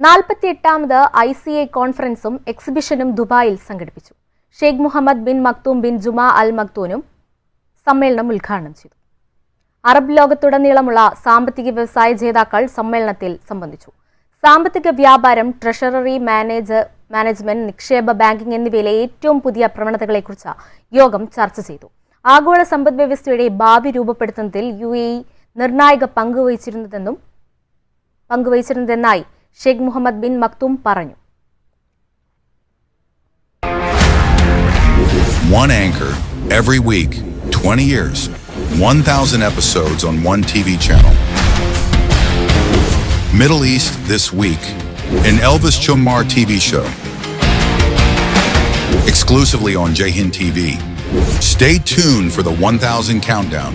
നാൽപ്പത്തിയെട്ടാമത് I C A കോൺഫറൻസും എക്സിബിഷനും ദുബായിൽ സംഘടിപ്പിച്ചു. Sheikh Mohammed bin Maktoum bin Juma Al മക്തൂനും സമ്മേളനം ഉദ്ഘാടനം ചെയ്തു. അറബ് ലോകത്തുടനീളമുള്ള സാമ്പത്തിക വ്യവസായ ജേതാക്കൾ സമ്മേളനത്തിൽ സംബന്ധിച്ചു. സാമ്പത്തിക വ്യാപാരം ട്രഷററി മാനേജ് മാനേജ്മെന്റ് നിക്ഷേപ ബാങ്കിംഗ് എന്നിവയിലെ ഏറ്റവും പുതിയ പ്രവണതകളെക്കുറിച്ച് യോഗം ചർച്ച ചെയ്തു. ആഗോള സമ്പദ് വ്യവസ്ഥയുടെ ഭാവി രൂപപ്പെടുത്തുന്നതിൽ യു എ നിർണായക പങ്കുവഹിച്ചിരുന്നതെന്നും പങ്കുവഹിച്ചിരുന്നതെന്നായി ഷെയ്ഖ് മുഹമ്മദ് ബിൻ മക്തൂം പറഞ്ഞു One anchor every week, 20 years, 1,000 episodes on one TV channel. Middle East This Week, an Elvis Chumar TV show. Exclusively on Jahin TV. Stay tuned for the 1,000 countdown